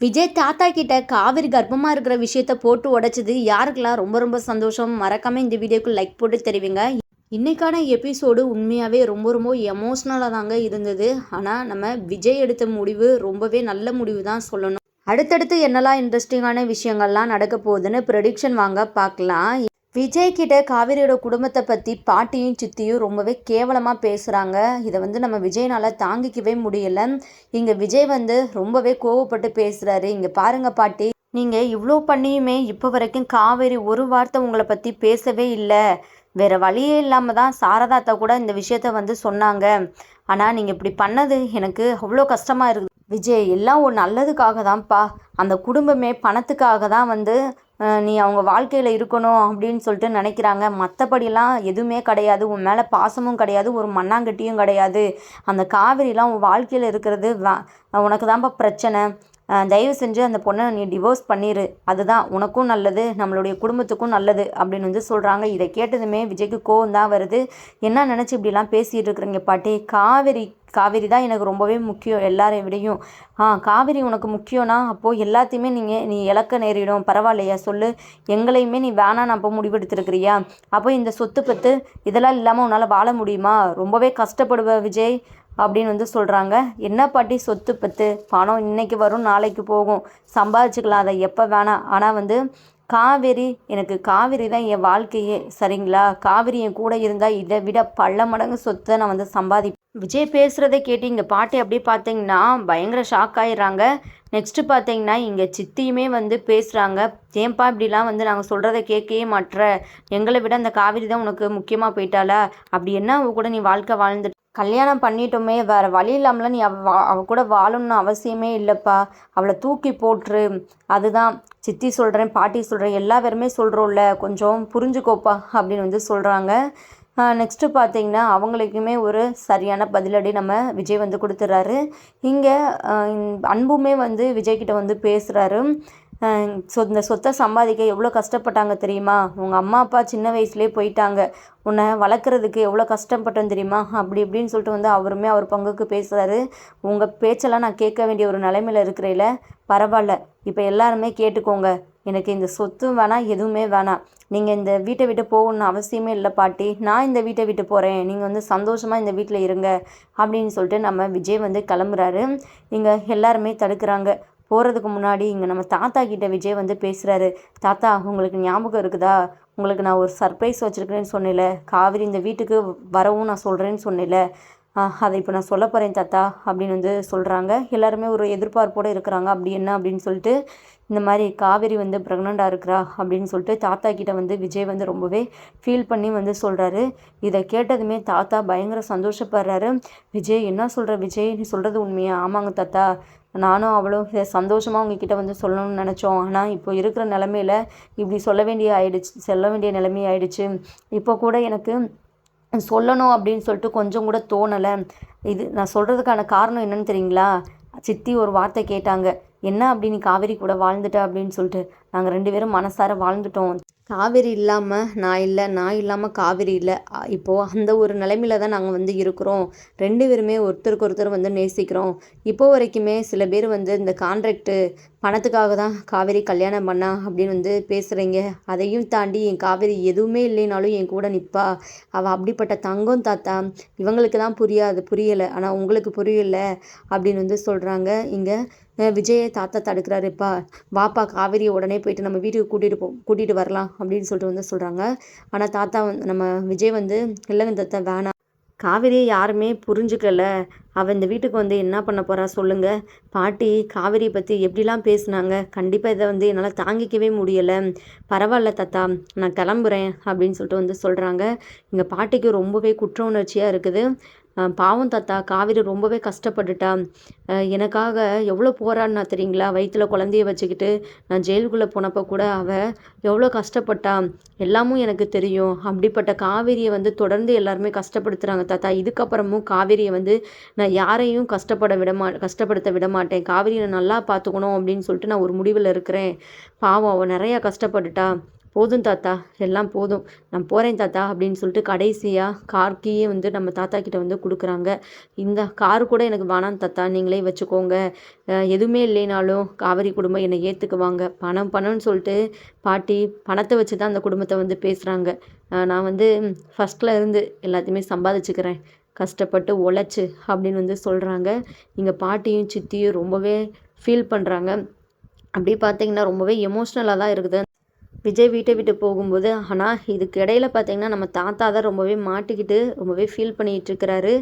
விஜய் தாத்தா கிட்ட காவிரி கர்ப்பமாக இருக்கிற விஷயத்த போட்டு உடைச்சது யாருக்கெல்லாம் ரொம்ப ரொம்ப சந்தோஷம்? மறக்காமல் இந்த வீடியோக்கு லைக் போட்டு தெரிவிங்க. இன்றைக்கான எபிசோடு உண்மையாகவே ரொம்ப ரொம்ப எமோஷ்னலாக தாங்க இருந்தது. ஆனால் நம்ம விஜய் எடுத்த முடிவு ரொம்பவே நல்ல முடிவு தான் சொல்லணும். அடுத்தடுத்து என்னெல்லாம் இன்ட்ரெஸ்டிங்கான விஷயங்கள்லாம் நடக்க போகுதுன்னு ப்ரெடிக்ஷன் வாங்க பார்க்கலாம். விஜய் கிட்ட காவிரியோட குடும்பத்தை பற்றி பாட்டியும் சித்தியும் ரொம்பவே கேவலமாக பேசுகிறாங்க இதை வந்து நம்ம விஜய்னால் தாங்கிக்கவே முடியல. இங்கே விஜய் வந்து ரொம்பவே கோவப்பட்டு பேசுகிறாரு இங்கே பாருங்கள் பாட்டி நீங்கள் இவ்வளோ பண்ணியுமே இப்போ வரைக்கும் காவேரி ஒரு வார்த்தை உங்களை பற்றி பேசவே இல்லை. வேறு வழியே இல்லாமல் தான் சாரதாத்தா கூட இந்த விஷயத்த வந்து சொன்னாங்க. ஆனால் நீங்கள் இப்படி பண்ணது எனக்கு அவ்வளோ கஷ்டமாக இருக்குது விஜய் எல்லாம் ஒரு நல்லதுக்காக தான்ப்பா அந்த குடும்பமே பணத்துக்காக தான் வந்து நீ அவங்க வாழ்க்கையில் இருக்கணும் அப்படின்னு சொல்லிட்டு நினைக்கிறாங்க. மற்றபடிலாம் எதுவுமே கிடையாது. உன் மேலே பாசமும் கிடையாது. ஒரு மண்ணாங்கட்டியும் கிடையாது. அந்த காவிரிலாம் உன் வாழ்க்கையில் இருக்கிறது உனக்கு தான்ப்பா பிரச்சனை. தயவு செஞ்சு அந்த பொண்ணை நீ டிவோர்ஸ் பண்ணிடு அதுதான் உனக்கும் நல்லது நம்மளுடைய குடும்பத்துக்கும் நல்லது அப்படின்னு வந்து சொல்கிறாங்க இதை கேட்டதுமே விஜய்க்கு கோவம் தான் வருது. என்ன நினச்சி இப்படிலாம் பேசிகிட்டு இருக்கிறீங்க பாட்டி? காவேரி காவேரி தான் எனக்கு ரொம்பவே முக்கியம் எல்லாரையும் விடையும். ஆ காவேரி உனக்கு முக்கியம்னா அப்போது எல்லாத்தையுமே நீங்கள் நீ இழக்க நேரிடும். பரவாயில்லையா சொல்லு. எங்களையுமே நீ வேணாம் அப்போ முடிவெடுத்துருக்கிறியா? அப்போ இந்த சொத்து பத்து இதெல்லாம் இல்லாமல் உன்னால் வாழ முடியுமா? ரொம்பவே கஷ்டப்படுவ விஜய். அப்படின்னு வந்து சொல்கிறாங்க என்ன பாட்டி சொத்து பத்து? பணம் இன்றைக்கி வரும் நாளைக்கு போகும். சம்பாதிச்சுக்கலாம் அதை எப்போ வேணாம் ஆனால் வந்து காவேரி எனக்கு காவேரி தான் என் வாழ்க்கையே சரிங்களா? காவேரி என் கூட இருந்தால் இதை விட பல மடங்கு சொத்தை நான் வந்து சம்பாதி விஜய் பேசுகிறத கேட்டு இங்கே பாட்டி அப்படியே பார்த்தீங்கன்னா பயங்கர ஷாக் ஆயிடுறாங்க. நெக்ஸ்ட்டு பார்த்தீங்கன்னா இங்கே சித்தியுமே வந்து பேசுகிறாங்க ஏன்பா இப்படிலாம் வந்து நாங்கள் சொல்கிறத கேட்கவே மாட்டுற எங்களை விட அந்த காவேரி தான் உனக்கு முக்கியமாக போயிட்டால அப்படி என்ன கூட நீ வாழ்க்கை வாழ்ந்துட்டு கல்யாணம் பண்ணிட்டோமே வேறு வழி இல்லாமலாம் நீ அவ அவள் கூட வாழணும்னு அவசியமே இல்லைப்பா. அவளை தூக்கி போட்டுரு. அதுதான். சித்தி சொல்கிறேன் பாட்டி சொல்கிறேன் எல்லா பேருமே சொல்கிறோம்ல கொஞ்சம் புரிஞ்சுக்கோப்பா அப்படின்னு வந்து சொல்கிறாங்க நெக்ஸ்ட்டு பார்த்தீங்கன்னா அவங்களுக்குமே ஒரு சரியான பதிலடி நம்ம விஜய் வந்து கொடுத்துட்றாரு இங்கே அன்புமே வந்து விஜய்கிட்ட வந்து பேசுகிறாரு சொ இந்த சொத்தை சம்பாதிக்க எவ்வளோ கஷ்டப்பட்டாங்க தெரியுமா? உங்கள் அம்மா அப்பா சின்ன வயசுலேயே போயிட்டாங்க. உன்னை வளர்க்குறதுக்கு எவ்வளோ கஷ்டப்பட்டேன் தெரியுமா? அப்படி இப்படின்னு சொல்லிட்டு வந்து அவருமே அவர் பங்குக்கு பேசுகிறாரு உங்கள் பேச்செல்லாம் நான் கேட்க வேண்டிய ஒரு நிலைமையில் இருக்கிறையில பரவாயில்ல. இப்போ எல்லாருமே கேட்டுக்கோங்க. எனக்கு இந்த சொத்தும் வேணாம் எதுவுமே வேணாம். நீங்கள் இந்த வீட்டை விட்டு போகணுன்னு அவசியமே இல்லை பாட்டி. நான் இந்த வீட்டை விட்டு போகிறேன் நீங்கள் வந்து சந்தோஷமாக இந்த வீட்டில் இருங்க. அப்படின்னு சொல்லிட்டு நம்ம விஜய் வந்து கிளம்புறாரு. இங்கே எல்லாருமே தடுக்கிறாங்க. போகிறதுக்கு முன்னாடி இங்கே நம்ம தாத்தா கிட்ட விஜய் வந்து பேசுகிறாரு தாத்தா உங்களுக்கு ஞாபகம் இருக்குதா? உங்களுக்கு நான் ஒரு சர்ப்ரைஸ் வச்சுருக்கிறேன்னு சொன்னேன்ல. காவிரி இந்த வீட்டுக்கு வரவும் நான் சொல்கிறேன்னு சொன்னேன்ல. அதை இப்போ நான் சொல்ல போகிறேன் தாத்தா அப்படின்னு வந்து சொல்கிறாங்க எல்லாருமே ஒரு எதிர்பார்ப்போடு இருக்கிறாங்க. அப்படி என்ன அப்படின்னு சொல்லிட்டு இந்த மாதிரி காவேரி வந்து ப்ரெக்னெண்ட்டாக இருக்கிறா அப்படின்னு சொல்லிட்டு தாத்தா கிட்ட வந்து விஜய் வந்து ரொம்பவே ஃபீல் பண்ணி வந்து சொல்கிறாரு இதை கேட்டதுமே தாத்தா பயங்கர சந்தோஷப்படுறாரு. விஜய் என்ன சொல்கிற விஜய்? நீ சொல்கிறது உண்மையா? ஆமாங்க தாத்தா. நானும் அவ்வளோ சந்தோஷமாக உங்ககிட்ட வந்து சொல்லணும்னு நினச்சோம். ஆனால் இப்போ இருக்கிற நிலமையில இப்படி சொல்ல வேண்டிய ஆயிடுச்சு சொல்ல வேண்டிய நிலைமை ஆயிடுச்சு. இப்போ கூட எனக்கு சொல்லணும் அப்படின்னு சொல்லிட்டு கொஞ்சம் கூட தோணலை. இது நான் சொல்கிறதுக்கான காரணம் என்னன்னு தெரியுங்களா? சித்தி ஒரு வார்த்தை கேட்டாங்க. என்ன அப்படி நீ காவேரி கூட வாழ்ந்துட்ட? அப்படின்னு சொல்லிட்டு நாங்கள் ரெண்டு பேரும் மனசார வாழ்ந்துட்டோம். காவேரி இல்லாமல் நான் இல்லை நான் இல்லாமல் காவேரி இல்லை. இப்போது அந்த ஒரு நிலைமையில தான் நாங்கள் வந்து இருக்கிறோம். ரெண்டு பேருமே ஒருத்தருக்கு ஒருத்தர் வந்து நேசிக்கிறோம். இப்போ வரைக்குமே சில பேர் வந்து இந்த கான்ட்ராக்டு பணத்துக்காக தான் காவேரி கல்யாணம் பண்ணா அப்படின்னு வந்து பேசுகிறீங்க அதையும் தாண்டி என் காவேரி எதுவுமே இல்லைனாலும் என் கூட நிற்பா அவள் அப்படிப்பட்ட தங்கம் தாத்தா. இவங்களுக்கு தான் புரியாது புரியலை. ஆனால் உங்களுக்கு புரியல அப்படின்னு வந்து சொல்கிறாங்க இங்கே விஜயை தாத்தா தடுக்கிறாருப்பா வாப்பா காவேரியை உடனே போயிட்டு நம்ம வீட்டுக்கு கூட்டிகிட்டு போ கூட்டிகிட்டு வரலாம் அப்படின்னு சொல்லிட்டு வந்து சொல்கிறாங்க ஆனால் தாத்தா வந்து நம்ம விஜய் வந்து இல்லைங்க தாத்தா வேணாம். காவேரியை யாருமே புரிஞ்சுக்கல. அவள் இந்த வீட்டுக்கு வந்து என்ன பண்ண போகிறா சொல்லுங்கள் பாட்டி காவேரியை பற்றி எப்படிலாம் பேசுனாங்க? கண்டிப்பாக இதை வந்து என்னால் தாங்கிக்கவே முடியலை. பரவாயில்ல தாத்தா நான் கிளம்புறேன் அப்படின்னு சொல்லிட்டு வந்து சொல்கிறாங்க எங்கள் பாட்டிக்கு ரொம்பவே குற்ற உணர்ச்சியாக இருக்குது. பாவம் தாத்தா. காவிரி ரொம்பவே கஷ்டப்பட்டுட்டா. எனக்காக எவ்வளோ போராடினா தெரியுங்களா? வயிற்றில் குழந்தைய வச்சுக்கிட்டு நான் ஜெயிலுக்குள்ளே போனப்போ கூட அவள் எவ்வளோ கஷ்டப்பட்டா. எல்லாமும் எனக்கு தெரியும். அப்படிப்பட்ட காவேரியை வந்து தொடர்ந்து எல்லாருமே கஷ்டப்படுத்துகிறாங்க தாத்தா. இதுக்கப்புறமும் காவேரியை வந்து நான் யாரையும் கஷ்டப்பட விடமா கஷ்டப்படுத்த விட மாட்டேன் காவேரியை நல்லா பார்த்துக்கணும் அப்படின்னு சொல்லிட்டு நான் ஒரு முடிவில் இருக்கிறேன். பாவம் அவள் நிறையா கஷ்டப்பட்டுட்டா. போதும் தாத்தா எல்லாம் போதும். நான் போகிறேன் தாத்தா அப்படின்னு சொல்லிட்டு கடைசியாக கார் கீயே வந்து நம்ம தாத்தா கிட்ட வந்து கொடுக்குறாங்க. இந்த கார் கூட எனக்கு வேணாம் தாத்தா நீங்களே வச்சுக்கோங்க. எதுவுமே இல்லைனாலும் காவேரி குடும்பம் என்னை ஏற்றுக்குவாங்க பணம் பணம்னு சொல்லிட்டு பாட்டி பணத்தை வச்சு தான் அந்த குடும்பத்தை வந்து பேசுகிறாங்க நான் வந்து ஃபஸ்ட்டில் இருந்து எல்லாத்தையுமே சம்பாதிச்சுக்கிறேன். கஷ்டப்பட்டு உழைச்சி அப்படின்னு வந்து சொல்கிறாங்க இங்கே பாட்டியும் சித்தியும் ரொம்பவே ஃபீல் பண்ணுறாங்க அப்படி பார்த்தீங்கன்னா ரொம்பவே எமோஷ்னலாக தான் இருக்குது. விஜய் வீட்டை விட்டு போகும்போது ஆனால் இதுக்கு இடையில பார்த்தீங்கன்னா நம்ம தாத்தா தான் ரொம்பவே மாட்டிக்கிட்டு ரொம்பவே ஃபீல் பண்ணிகிட்டு இருக்கிறாரு.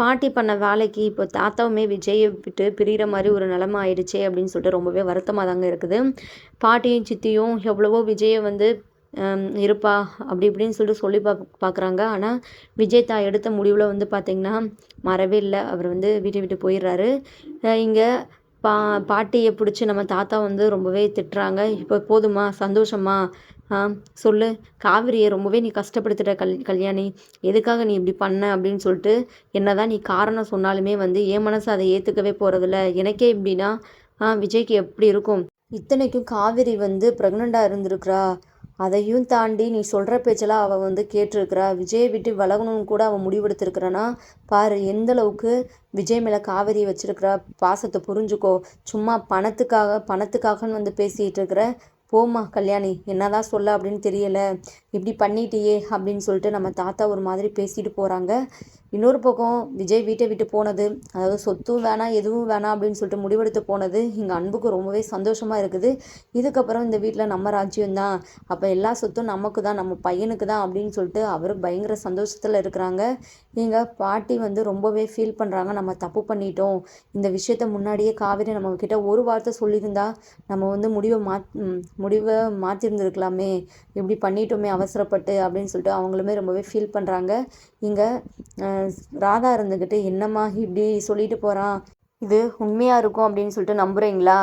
பாட்டி பண்ண வேலைக்கு இப்போ தாத்தாவுமே விஜயை விட்டு பிரிகிற மாதிரி ஒரு நிலமை ஆயிடுச்சே அப்படின்னு சொல்லிட்டு ரொம்பவே வருத்தமாக தாங்க இருக்குது. பாட்டியும் சித்தியும் எவ்வளவோ விஜயை வந்து இருப்பா அப்படி இப்படின்னு சொல்லிட்டு சொல்லி பா பார்க்குறாங்க ஆனால் விஜய் தா எடுத்த முடிவில் வந்து பார்த்திங்கன்னா மறவே இல்லை அவர் வந்து வீட்டை விட்டு போயிடுறாரு. இங்கே பா பாட்டியை பிடிச்சி நம்ம தாத்தா வந்து ரொம்பவே திட்டுறாங்க. இப்போ போதுமா சந்தோஷமா? ஆ சொல்லு. காவிரியை ரொம்பவே நீ கஷ்டப்படுத்துகிற கல் கல்யாணி. எதுக்காக நீ இப்படி பண்ண அப்படின்னு சொல்லிட்டு என்னதான் நீ காரணம் சொன்னாலுமே வந்து என் மனசு அதை ஏற்றுக்கவே போகிறதில்ல எனக்கே இப்படின்னா ஆ விஜய்க்கு எப்படி இருக்கும்? இத்தனைக்கும் காவிரி வந்து ப்ரெக்னெண்ட்டாக இருந்திருக்கிறா. அதையும் தாண்டி நீ சொல்கிற பேச்செல்லாம் அவள் வந்து கேட்டிருக்கிறா. விஜயை விட்டு விலகணும்னு கூட அவள் முடிவெடுத்திருக்கிறான்னா பாரு எந்த அளவுக்கு விஜய் மேலே காவேரி வச்சிருக்கிற. பாசத்தை புரிஞ்சுக்கோ. சும்மா பணத்துக்காக பணத்துக்காகன்னு வந்து பேசிகிட்டு இருக்கிற போம்மா கல்யாணி என்னதான் சொல்ல அப்படின்னு தெரியலை. இப்படி பண்ணிட்டியே அப்படின்னு சொல்லிட்டு நம்ம தாத்தா ஒரு மாதிரி பேசிட்டு போகிறாங்க இன்னொரு பக்கம் விஜய் வீட்டை விட்டு போனது அதாவது சொத்தும் வேணாம் எதுவும் வேணாம் அப்படின்னு சொல்லிட்டு முடிவெடுத்து போனது எங்கள் அன்புக்கு ரொம்பவே சந்தோஷமாக இருக்குது. இதுக்கப்புறம் இந்த வீட்டில் நம்ம ராஜ்யம் தான். அப்போ எல்லா சொத்தும் நமக்கு தான் நம்ம பையனுக்கு தான் அப்படின்னு சொல்லிட்டு அவர் பயங்கர சந்தோஷத்தில் இருக்கிறாங்க. எங்கள் பாட்டி வந்து ரொம்பவே ஃபீல் பண்ணுறாங்க நம்ம தப்பு பண்ணிட்டோம். இந்த விஷயத்த முன்னாடியே காவேரி நம்ம கிட்ட ஒரு வார்த்தை சொல்லியிருந்தா நம்ம வந்து முடிவை மா முடிவை மாற்றிருந்துருக்கலாமே இப்படி பண்ணிட்டோமே அவசரப்பட்டு அப்படின்னு சொல்லிட்டு அவங்களுமே ரொம்பவே ஃபீல் பண்ணுறாங்க இங்கே ராதா இருந்துக்கிட்டு என்னம்மா இப்படி சொல்லிட்டு போகிறான் இது உண்மையாக இருக்கும்? அப்படின்னு சொல்லிட்டு நம்புகிறீங்களா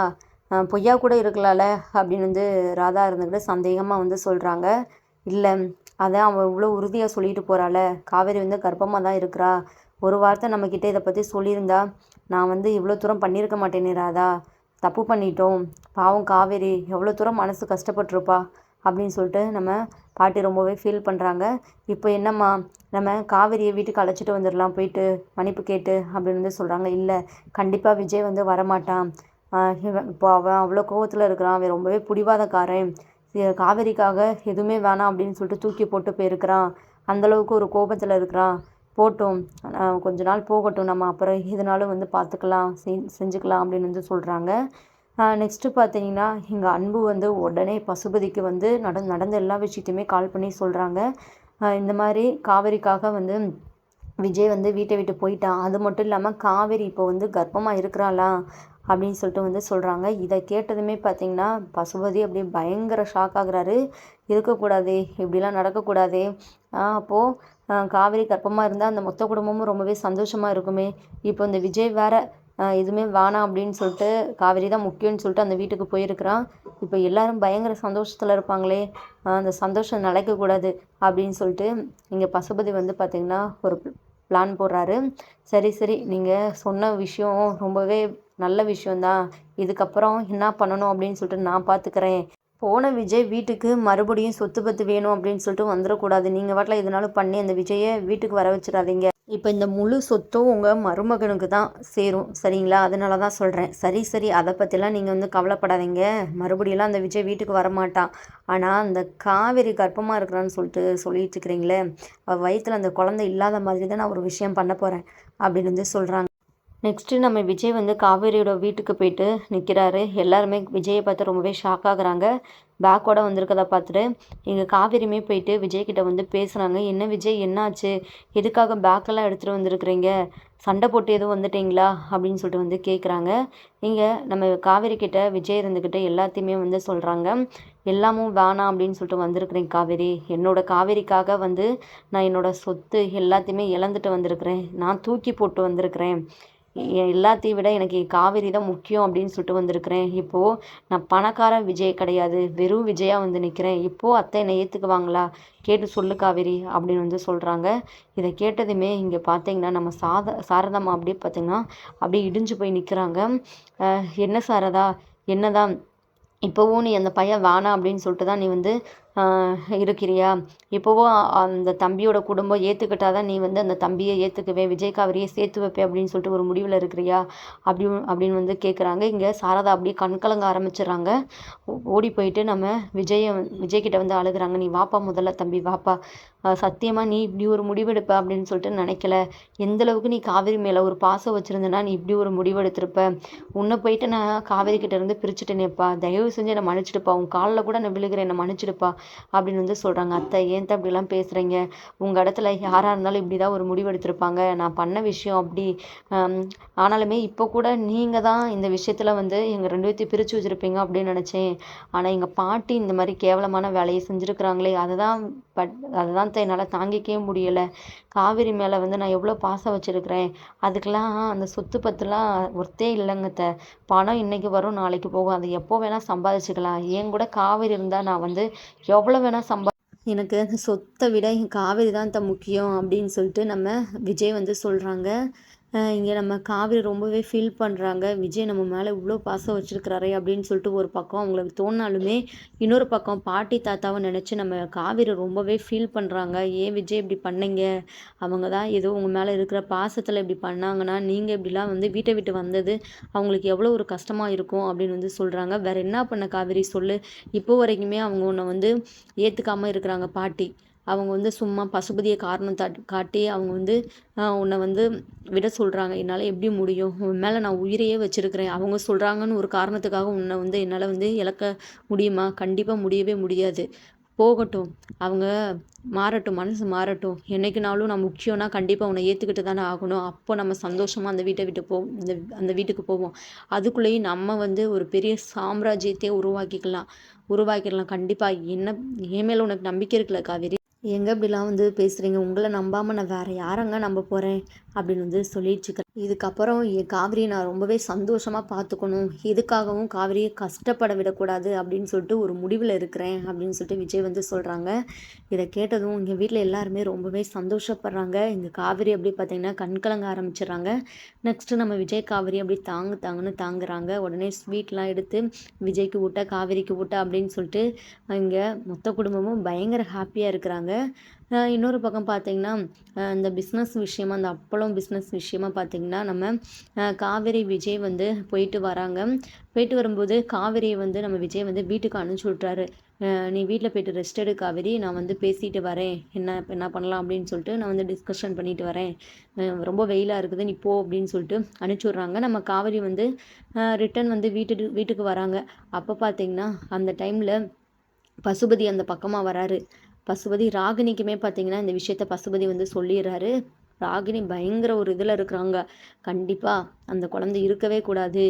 பொய்யா கூட இருக்கலாம்ல? அப்படின்னு வந்து ராதா இருந்துக்கிட்டு சந்தேகமாக வந்து சொல்கிறாங்க இல்லை அதான் அவள் இவ்வளோ உறுதியாக சொல்லிட்டு போகிறாள காவேரி வந்து கர்ப்பமாக தான் இருக்கிறா. ஒரு வார்த்தை நம்மக்கிட்ட இதை பற்றி சொல்லியிருந்தா நான் வந்து இவ்வளோ தூரம் பண்ணியிருக்க மாட்டேனே ராதா. தப்பு பண்ணிட்டோம். பாவம் காவேரி எவ்வளோ தூரம் மனசு கஷ்டப்பட்டிருப்பா அப்படின்னு சொல்லிட்டு நம்ம பாட்டி ரொம்பவே ஃபீல் பண்ணுறாங்க இப்போ என்னம்மா நம்ம காவேரியை வீட்டுக்கு அழைச்சிட்டு வந்துடலாம் போயிட்டு மன்னிப்பு கேட்டு அப்படின்னு வந்து சொல்கிறாங்க இல்லை கண்டிப்பாக விஜய் வந்து வரமாட்டான். இப்போ அவன் அவ்வளோ கோவத்தில் இருக்கிறான். அவன் ரொம்பவே பிடிவாதக்காரன். காவேரிக்காக எதுவுமே வேணாம் அப்படின்னு சொல்லிட்டு தூக்கி போட்டு போயிருக்கிறான். அந்தளவுக்கு ஒரு கோபத்தில் இருக்கிறான். போட்டும். கொஞ்ச நாள் போகட்டும். நம்ம அப்புறம் எதுனாலும் வந்து பார்த்துக்கலாம் செஞ்சுக்கலாம் அப்படின்னு வந்து சொல்கிறாங்க நெக்ஸ்ட்டு பார்த்தீங்கன்னா எங்கள் அன்பு வந்து உடனே பசுபதிக்கு வந்து நட நடந்த எல்லா விஷயத்தையுமே கால் பண்ணி சொல்கிறாங்க இந்த மாதிரி காவேரிக்காக வந்து விஜய் வந்து வீட்டை விட்டு போயிட்டான். அது மட்டும் இல்லாமல் காவேரி இப்போ வந்து கர்ப்பமாக இருக்கிறாளா அப்படின்னு சொல்லிட்டு வந்து சொல்கிறாங்க இதை கேட்டதுமே பார்த்தீங்கன்னா பசுபதி அப்படியே பயங்கர ஷாக் ஆகுறாரு. இருக்கக்கூடாது இப்படிலாம் நடக்கக்கூடாது. அப்போது காவேரி கர்ப்பமாக இருந்தால் அந்த மொத்த குடும்பமும் ரொம்பவே சந்தோஷமாக இருக்குமே. இப்போ இந்த விஜய் வேற எதுவுமே வேணாம் அப்படின்னு சொல்லிட்டு காவேரி தான் முக்கியம்னு சொல்லிட்டு அந்த வீட்டுக்கு போயிருக்கிறான். இப்போ எல்லாரும் பயங்கர சந்தோஷத்தில் இருப்பாங்களே. அந்த சந்தோஷம் நிலைக்கக்கூடாது அப்படின்னு சொல்லிட்டு இங்கே பசுபதி வந்து பார்த்திங்கன்னா ஒரு பிளான் போடுறாரு. சரி சரி நீங்கள் சொன்ன விஷயம் ரொம்பவே நல்ல விஷயந்தான் இதுக்கப்புறம் என்ன பண்ணணும் அப்படின்னு சொல்லிட்டு நான் பார்த்துக்கிறேன் போன விஜய் வீட்டுக்கு மறுபடியும் சொத்து பத்து வேணும் அப்படின்னு சொல்லிட்டு வந்துடக்கூடாது. நீங்கள் வாட்டில் எதுனாலும் பண்ணி அந்த விஜயை வீட்டுக்கு வர வச்சிடாதீங்க. இப்போ இந்த முழு சொத்தும் உங்கள் மருமகனுக்கு தான் சேரும். சரிங்களா? அதனால தான் சொல்கிறேன் சரி சரி. அதை பற்றிலாம் நீங்கள் வந்து கவலைப்படாதீங்க. மறுபடியெல்லாம் அந்த விஜய் வீட்டுக்கு வரமாட்டான் ஆனால் அந்த காவேரி கர்ப்பமாக இருக்கிறான்னு சொல்லிட்டு சொல்லிட்டு இருக்கிறீங்களே அவள் வயிற்றில் அந்த குழந்தை இல்லாத மாதிரி தான் நான் ஒரு விஷயம் பண்ண போகிறேன் அப்படின்னு வந்து சொல்கிறாங்க நெக்ஸ்ட்டு நம்ம விஜய் வந்து காவேரியோட வீட்டுக்கு போயிட்டு நிற்கிறாரு எல்லாருமே விஜயை பார்த்து ரொம்பவே ஷாக் ஆகுறாங்க. பேக்கோட வந்திருக்கதை பார்த்துட்டு இங்கே காவேரியுமே போயிட்டு விஜய்கிட்ட வந்து பேசுகிறாங்க என்ன விஜய் என்னாச்சு? எதுக்காக பேக்கெல்லாம் எடுத்துகிட்டு வந்திருக்கிறீங்க? சண்டை போட்டு எதுவும் வந்துட்டீங்களா? அப்படின்னு சொல்லிட்டு வந்து கேட்குறாங்க இங்கே நம்ம காவேரி கிட்ட விஜய் இருந்துக்கிட்ட எல்லாத்தையுமே வந்து சொல்கிறாங்க எல்லாமும் வேணாம் அப்படின்னு சொல்லிட்டு வந்திருக்கிறேன் காவேரி. என்னோட காவேரிக்காக வந்து நான் என்னோட சொத்து எல்லாத்தையுமே இழந்துட்டு வந்திருக்கிறேன். நான் தூக்கி போட்டு வந்திருக்கிறேன். எல்லாத்தையும் விட எனக்கு காவேரி தான் முக்கியம் அப்படின்னு சொல்லிட்டு வந்திருக்கிறேன். இப்போது நான் பணக்கார விஜய் கிடையாது. வெறும் விஜயா வந்து நிற்கிறேன் இப்போது அத்தை என்னை ஏற்றுக்குவாங்களா கேட்டு சொல்லு காவேரி அப்படின்னு வந்து சொல்கிறாங்க இதை கேட்டதுமே இங்கே பார்த்தீங்கன்னா நம்ம சாத சாரதாமா அப்படியே பார்த்தீங்கன்னா அப்படியே இடிஞ்சு போய் நிற்கிறாங்க என்ன சாரதா? என்னதான்? இப்போவும் நீ அந்த பையன் வேணாம் அப்படின்னு சொல்லிட்டு தான் நீ வந்து இருக்கிறியா? இப்போவும் அந்த தம்பியோட குடும்பம் ஏற்றுக்கிட்டா தான் நீ வந்து அந்த தம்பியை ஏற்றுக்குவேன் விஜய் காவிரியை சேர்த்து வைப்பேன் அப்படின்னு சொல்லிட்டு ஒரு முடிவில் இருக்கிறியா? அப்படி அப்படின்னு வந்து கேட்குறாங்க இங்கே சாரதா அப்படியே கண்கலங்க ஆரம்பிச்சிடுறாங்க. ஓடி போயிட்டு நம்ம விஜயை விஜய்கிட்ட வந்து அழுகுறாங்க. நீ வாப்பா முதல்ல தம்பி வாப்பா. சத்தியமாக நீ இப்படி ஒரு முடிவெடுப்ப அப்படின்னு சொல்லிட்டு நினைக்கல. எந்தளவுக்கு நீ காவேரி மேலே ஒரு பாசம் வச்சுருந்தனா நீ இப்படி ஒரு முடிவெடுத்திருப்ப? உன்னை போயிட்டு நான் காவேரி கிட்ட இருந்து பிரிச்சுட்டேனேப்பா. தயவு செஞ்சு என்னை மன்னிச்சிடுப்பா. உன் காலில் கூட நான் விழுகிறேன். என்னை மன்னிச்சிடுப்பா. அப்படின்னு வந்து சொல்கிறாங்க அத்தை ஏன் அப்படிலாம் பேசுகிறீங்க உங்கள் இடத்துல யாராக இருந்தாலும் இப்படி தான் ஒரு முடிவு எடுத்திருப்பாங்க. நான் பண்ண விஷயம் அப்படி. ஆனாலுமே இப்போ கூட நீங்கள் தான் இந்த விஷயத்தில் வந்து எங்கள் ரெண்டு பேர்த்தையும் பிரித்து வச்சுருப்பீங்க அப்படின்னு நினச்சேன். ஆனால் எங்கள் பாட்டி இந்த மாதிரி கேவலமான வேலையை செஞ்சுருக்குறாங்களே அதை தான் பட் அதை தான் என்னால் தாங்கிக்கவே முடியலை. காவேரி மேலே வந்து நான் எவ்வளோ பாசம் வச்சுருக்கிறேன். அதுக்கெலாம் அந்த சொத்து பத்துலாம் ஒர்த்தே இல்லைங்கத்த பணம் இன்றைக்கி வரும் நாளைக்கு போகும். அதை எப்போ வேணால் சம்பாதிச்சுக்கலாம். ஏன் கூட காவேரி இருந்தால் நான் வந்து எவ்வளோ வேணால் சம்பா எனக்கு சொத்தை விட என் காவேரி தான் த முக்கியம் அப்படின்னு சொல்லிட்டு நம்ம விஜய் வந்து சொல்கிறாங்க இங்கே நம்ம காவிரி ரொம்பவே ஃபீல் பண்ணுறாங்க விஜய் நம்ம மேலே இவ்வளோ பாசம் வச்சுருக்கிறாரே அப்படின்னு சொல்லிட்டு ஒரு பக்கம் அவங்களுக்கு தோணாலுமே இன்னொரு பக்கம் பாட்டி தாத்தாவை நினச்சி நம்ம காவிரி ரொம்பவே ஃபீல் பண்ணுறாங்க ஏன் விஜய் இப்படி பண்ணீங்க? அவங்க தான் ஏதோ உங்கள் மேலே இருக்கிற பாசத்தில் இப்படி பண்ணாங்கன்னா நீங்கள் இப்படிலாம் வந்து வீட்டை விட்டு வந்தது அவங்களுக்கு எவ்வளோ ஒரு கஷ்டமாக இருக்கும் அப்படின்னு வந்து சொல்கிறாங்க வேறு என்ன பண்ண காவிரி? சொல்லு. இப்போ வரைக்குமே அவங்க உன்னை வந்து ஏற்றுக்காமல் இருக்கிறாங்க பாட்டி. அவங்க வந்து சும்மா பசுபதியை காரணம் தட் காட்டி அவங்க வந்து உன்னை வந்து விட சொல்கிறாங்க என்னால் எப்படி முடியும்? உன் மேலே நான் உயிரையே வச்சுருக்கிறேன். அவங்க சொல்கிறாங்கன்னு ஒரு காரணத்துக்காக உன்னை வந்து என்னால் வந்து இழக்க முடியுமா? கண்டிப்பாக முடியவே முடியாது. போகட்டும். அவங்க மாறட்டும். மனசு மாறட்டும். என்றைக்குனாலும் நான் முக்கியம்னா கண்டிப்பாக உன்னை ஏற்றுக்கிட்டு தானே ஆகணும். அப்போ நம்ம சந்தோஷமாக அந்த வீட்டை விட்டு போவோம் இந்த அந்த வீட்டுக்கு போவோம். அதுக்குள்ளேயும் நம்ம வந்து ஒரு பெரிய சாம்ராஜ்யத்தையே உருவாக்கிக்கலாம். உருவாக்கிடலாம். கண்டிப்பாக என்ன என் மேலே உனக்கு நம்பிக்கை இருக்குல்ல காவேரி? எங்கே இப்படிலாம் வந்து பேசுகிறீங்க உங்களை நம்பாமல் நான் வேறு யாரங்க நம்ப போகிறேன் அப்படின்னு வந்து சொல்லிடுச்சுக்கிறேன் இதுக்கப்புறம் என் காவிரியை நான் ரொம்பவே சந்தோஷமாக பார்த்துக்கணும். எதுக்காகவும் காவிரியை கஷ்டப்பட விடக்கூடாது அப்படின்னு சொல்லிட்டு ஒரு முடிவில் இருக்கிறேன் அப்படின்னு சொல்லிட்டு விஜய் வந்து சொல்கிறாங்க இதை கேட்டதும் எங்கள் வீட்டில் எல்லாருமே ரொம்பவே சந்தோஷப்படுறாங்க. எங்கள் காவிரி அப்படி பார்த்திங்கன்னா கண்கலங்க ஆரம்பிச்சிடுறாங்க. நெக்ஸ்ட்டு நம்ம விஜய் காவிரி அப்படி தாங்கு தாங்குன்னு தாங்குறாங்க. உடனே ஸ்வீட்லாம் எடுத்து விஜய்க்கு ஊட்ட காவிரிக்கு ஊட்ட அப்படின்னு சொல்லிட்டு இங்கே மொத்த குடும்பமும் பயங்கர ஹாப்பியாக இருக்கிறாங்க. இன்னொரு பக்கம் பார்த்திங்கன்னா இந்த பிஸ்னஸ் விஷயமா அந்த அப்பளம் பிஸ்னஸ் விஷயமா பார்த்திங்கன்னா நம்ம காவேரி விஜய் வந்து போயிட்டு வராங்க. போயிட்டு வரும்போது காவேரியை வந்து நம்ம விஜய் வந்து வீட்டுக்கு அனுப்பிச்சி விட்றாரு நீ வீட்டில் போயிட்டு ரெஸ்ட் எடு காவேரி. நான் வந்து பேசிட்டு வரேன். என்ன என்ன பண்ணலாம் அப்படின்னு சொல்லிட்டு நான் வந்து டிஸ்கஷன் பண்ணிட்டு வரேன். ரொம்ப வெயிலாக இருக்குது. நீ போ அப்படின்னு சொல்லிட்டு அனுப்பிச்சி விட்றாங்க. நம்ம காவேரி வந்து ரிட்டன் வந்து வீட்டுக்கு வீட்டுக்கு வராங்க. அப்போ பார்த்திங்கன்னா அந்த டைமில் பசுபதி அந்த பக்கமாக வராரு. பசுபதி ராகினிக்குமே பார்த்தீங்கன்னா இந்த விஷயத்த பசுபதி வந்து சொல்லிடுறாரு. ராகினி பயங்கர ஒரு இதில் இருக்கிறாங்க. கண்டிப்பாக அந்த குழந்தை இருக்கவே கூடாது.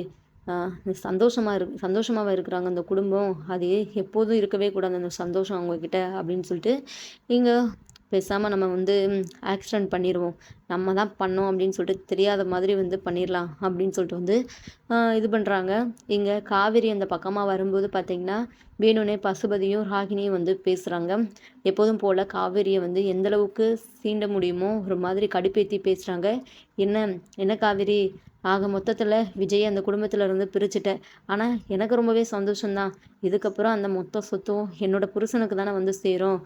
சந்தோஷமாக இரு சந்தோஷமாக இருக்கிறாங்க அந்த குடும்பம். அது எப்போதும் இருக்கவே கூடாது அந்த சந்தோஷம் அவங்கக்கிட்ட அப்படின்னு சொல்லிட்டு நீங்கள் பேசாமல் நம்ம வந்து ஆக்சிடெண்ட் பண்ணிடுவோம் நம்ம தான் பண்ணோம் அப்படின்னு சொல்லிட்டு தெரியாத மாதிரி வந்து பண்ணிடலாம் அப்படின்னு சொல்லிட்டு வந்து இது பண்ணுறாங்க இங்கே காவேரி அந்த பக்கமாக வரும்போது பார்த்திங்கன்னா வேணுனே பசுபதியும் ராகினியும் வந்து பேசுகிறாங்க எப்போதும் போல் காவேரியை வந்து எந்தளவுக்கு சீண்ட முடியுமோ ஒரு மாதிரி கடுப்பேற்றி பேசுகிறாங்க என்ன என்ன காவேரி? ஆக மொத்தத்தில் விஜய் அந்த குடும்பத்தில் இருந்து பிரிச்சுட்டேன் ஆனால் எனக்கு ரொம்பவே சந்தோஷம்தான். இதுக்கப்புறம் அந்த மொத்த சொத்தும் என்னோடய புருஷனுக்கு தானே வந்து சேரும்.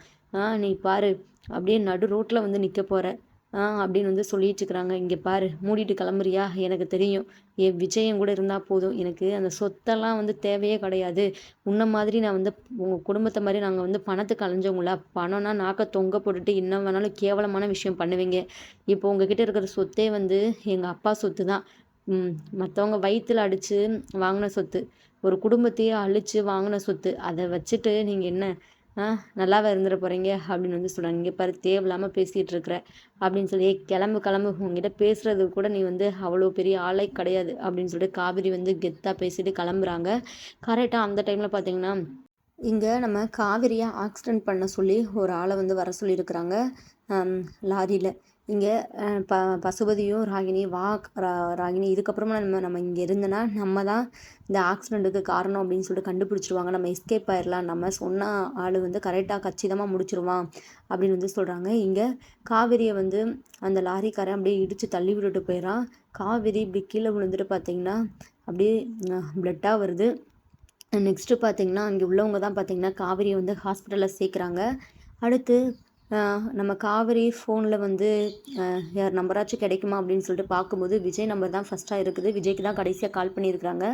நீ பாரு அப்படியே நடு ரோட்டில் வந்து நிற்க போகிற ஆ அப்படின்னு வந்து சொல்லிட்டு இருக்கிறாங்க. இங்கே பாரு மூடிட்டு கிளம்புறியா? எனக்கு தெரியும். என் விஜயம் கூட இருந்தால் போதும். எனக்கு அந்த சொத்தெல்லாம் வந்து தேவையே கிடையாது. உன்ன மாதிரி நான் வந்து உங்கள் குடும்பத்தை மாதிரி நாங்கள் வந்து பணத்துக்கு அலைஞ்சவங்களா பணம்னா நாக்க தொங்க போட்டுட்டு என்ன வேணாலும் கேவலமான விஷயம் பண்ணுவீங்க. இப்போ உங்ககிட்ட இருக்கிற சொத்தே வந்து எங்கள் அப்பா சொத்து தான் மற்றவங்க வயிற்றில் அடித்து வாங்கின சொத்து. ஒரு குடும்பத்தையே அழித்து வாங்கின சொத்து. அதை வச்சுட்டு நீங்கள் என்ன நல்லாவே இருந்துட போகிறீங்க அப்படின்னு வந்து சொல்கிறாங்க இங்கே பாரு தேவையில்லாமல் பேசிகிட்டு இருக்கிற அப்படின்னு சொல்லி கிளம்பு கிளம்பு உங்ககிட்ட பேசுறது கூட நீ வந்து அவ்வளோ பெரிய ஆளை கிடையாது. அப்படின்னு சொல்லிட்டு காவிரி வந்து கெத்தாக பேசிட்டு கிளம்புறாங்க. கரெக்டாக அந்த டைமில் பார்த்தீங்கன்னா இங்கே நம்ம காவிரியை ஆக்சிடெண்ட் பண்ண சொல்லி ஒரு ஆளை வந்து வர சொல்லியிருக்கிறாங்க. லாரியில். இங்கே ப பசுபதியும் ராகினியும் வா ரா ராகினி இதுக்கப்புறமா நம்ம நம்ம இங்கே இருந்தோன்னா நம்ம தான் இந்த ஆக்சிடெண்ட்டுக்கு காரணம் அப்படின்னு சொல்லிட்டு கண்டுபிடிச்சிருவாங்க. நம்ம எஸ்கேப் ஆயிடலாம் நம்ம சொன்ன ஆள் வந்து கரெக்டாக கச்சிதமாக முடிச்சிருவான் அப்படின்னு வந்து சொல்கிறாங்க இங்கே காவிரியை வந்து அந்த லாரிக்காரன் அப்படியே இடித்து தள்ளி விட்டுட்டு போயிடறான் காவிரி இப்படி கீழே விழுந்துட்டு பார்த்தீங்கன்னா அப்படியே பிளட்டாக வருது. நெக்ஸ்ட்டு பார்த்தீங்கன்னா அங்கே உள்ளவங்க தான் பார்த்தீங்கன்னா காவிரியை வந்து ஹாஸ்பிட்டலில் சேர்க்குறாங்க. அடுத்து நம்ம காவிரி ஃபோனில் வந்து யார் நம்பராச்சும் கிடைக்குமா அப்படின்னு சொல்லிட்டு பார்க்கும்போது விஜய் நம்பர் தான் ஃபஸ்ட்டாக இருக்குது. விஜய்க்கு தான் கடைசியாக கால் பண்ணியிருக்கிறாங்க.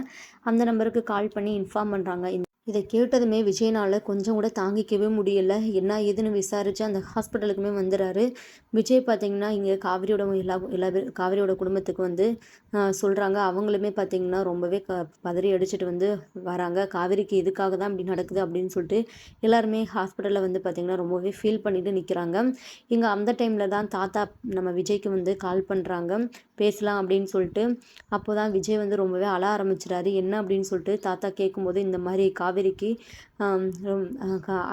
அந்த நம்பருக்கு கால் பண்ணி இன்ஃபார்ம் பண்ணுறாங்க இதை கேட்டதுமே விஜய்னால் கொஞ்சம் கூட தாங்கிக்கவே முடியல. என்ன ஏதுன்னு விசாரித்து அந்த ஹாஸ்பிட்டலுக்குமே வந்துடுறாரு விஜய் பார்த்தீங்கன்னா இங்கே காவிரியோட எல்லா எல்லா காவிரியோட குடும்பத்துக்கு வந்து சொல்கிறாங்க அவங்களுமே பார்த்தீங்கன்னா ரொம்பவே க பதறி அடிச்சுட்டு வந்து வராங்க. காவிரிக்கு எதுக்காக தான் இப்படி நடக்குது அப்படின்னு சொல்லிட்டு எல்லாருமே ஹாஸ்பிட்டலில் வந்து பார்த்திங்கன்னா ரொம்பவே ஃபீல் பண்ணிட்டு நிற்கிறாங்க இங்கே அந்த டைமில் தான் தாத்தா நம்ம விஜய்க்கு வந்து கால் பண்ணுறாங்க பேசலாம் அப்படின்னு சொல்லிட்டு அப்போ தான் விஜய் வந்து ரொம்பவே அழ ஆரம்பிச்சிடாரு என்ன அப்படின்னு சொல்லிட்டு தாத்தா கேட்கும்போது இந்த மாதிரி காவேரிக்கு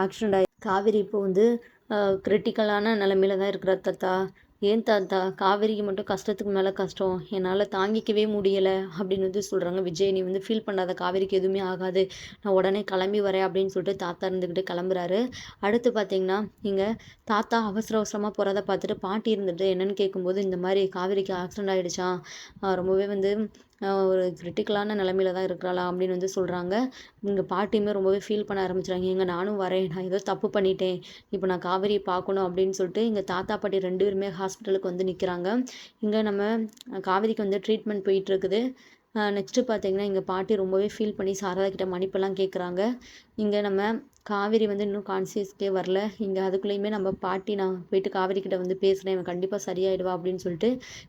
ஆக்சிடெண்ட் ஆகி காவேரி இப்போ வந்து கிரிட்டிக்கலான நிலமையில தான் இருக்கிற தாத்தா. ஏன் தாத்தா? காவேரிக்கு மட்டும் கஷ்டத்துக்கு மேலே கஷ்டம். என்னால் தாங்கிக்கவே முடியலை அப்படின்னு வந்து சொல்கிறாங்க விஜய். நீ வந்து ஃபீல் பண்ணாத காவேரிக்கு எதுவுமே ஆகாது. நான் உடனே கிளம்பி வரேன் அப்படின்னு சொல்லிட்டு தாத்தா இருந்துக்கிட்டு கிளம்புறாரு. அடுத்து பார்த்தீங்கன்னா இங்கே தாத்தா அவசர அவசரமாக போகிறத பார்த்துட்டு பாட்டி இருந்துட்டு என்னென்னு கேட்கும்போது இந்த மாதிரி காவேரிக்கு ஆக்சிடென்ட் ஆகிடுச்சான் ரொம்பவே வந்து ஒரு கிரிட்டிக்கலான நிலமையில தான் இருக்கிறாளா அப்படின்னு வந்து சொல்கிறாங்க இங்கே பாட்டியுமே ரொம்பவே ஃபீல் பண்ண ஆரம்பிச்சிட்டாங்க. எங்க நானும் வரேன். நான் ஏதோ தப்பு பண்ணிட்டேன். இப்போ நான் காவேரியை பார்க்கணும் அப்படின்னு சொல்லிட்டு இங்கே தாத்தா பாட்டி ரெண்டு பேருமே ஹாஸ்பிட்டலுக்கு வந்து நிற்கிறாங்க இங்கே நம்ம காவேரிக்கு வந்து ட்ரீட்மெண்ட் போயிட்டுருக்குது. நெக்ஸ்ட்டு பார்த்தீங்கன்னா எங்கள் பாட்டி ரொம்பவே ஃபீல் பண்ணி சாரதா கிட்ட மன்னிப்பெல்லாம் கேட்குறாங்க இங்கே நம்ம காவேரி வந்து இன்னும் கான்சியஸ்க்கே வரல. இங்கே அதுக்குள்ளேயுமே நம்ம பாட்டி நான் போயிட்டு காவேரி கிட்ட வந்து பேசுகிறேன் இவன் கண்டிப்பாக சரியாயிடுவா அப்படின்னு சொல்லிட்டு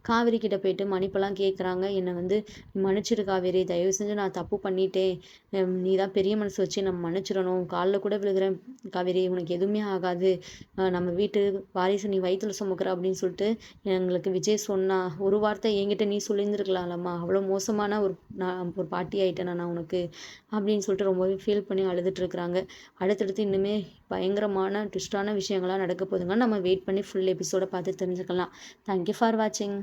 காவேரி கிட்ட போயிட்டு மன்னிப்பெல்லாம் கேட்குறாங்க என்னை வந்து மன்னிச்சிடு காவேரி. தயவு செஞ்சு நான் தப்பு பண்ணிட்டேன். நீ தான் பெரிய மனசு வச்சு நம்ம மன்னிச்சிடணும். காலில் கூட விழுகிறேன் காவேரி. உனக்கு எதுவுமே ஆகாது. நம்ம வீட்டு வாரிசு நீ வயிற்றுல சுமக்கிற அப்படின்னு சொல்லிட்டு எங்களுக்கு விஜய் சொன்னா ஒரு வார்த்தை என்கிட்ட நீ சொல்லியிருந்துருக்கலாம்லம்மா. அவ்வளோ மோசமான ஒரு நான் ஒரு பாட்டி ஆகிட்டேன் நான் உனக்கு? அப்படின்னு சொல்லிட்டு ரொம்பவே ஃபீல் பண்ணி அழுதுட்டுருக்குறாங்க அடுத்தடுத்து இன்னுமே பயங்கரமான ட்விஸ்டான விஷயங்கள்லாம் நடக்க போதுங்க நம்ம வெயிட் பண்ணி ஃபுல் எபிசோடை பார்த்து தெரிஞ்சுக்கலாம். தேங்க்யூ ஃபார் வாட்சிங்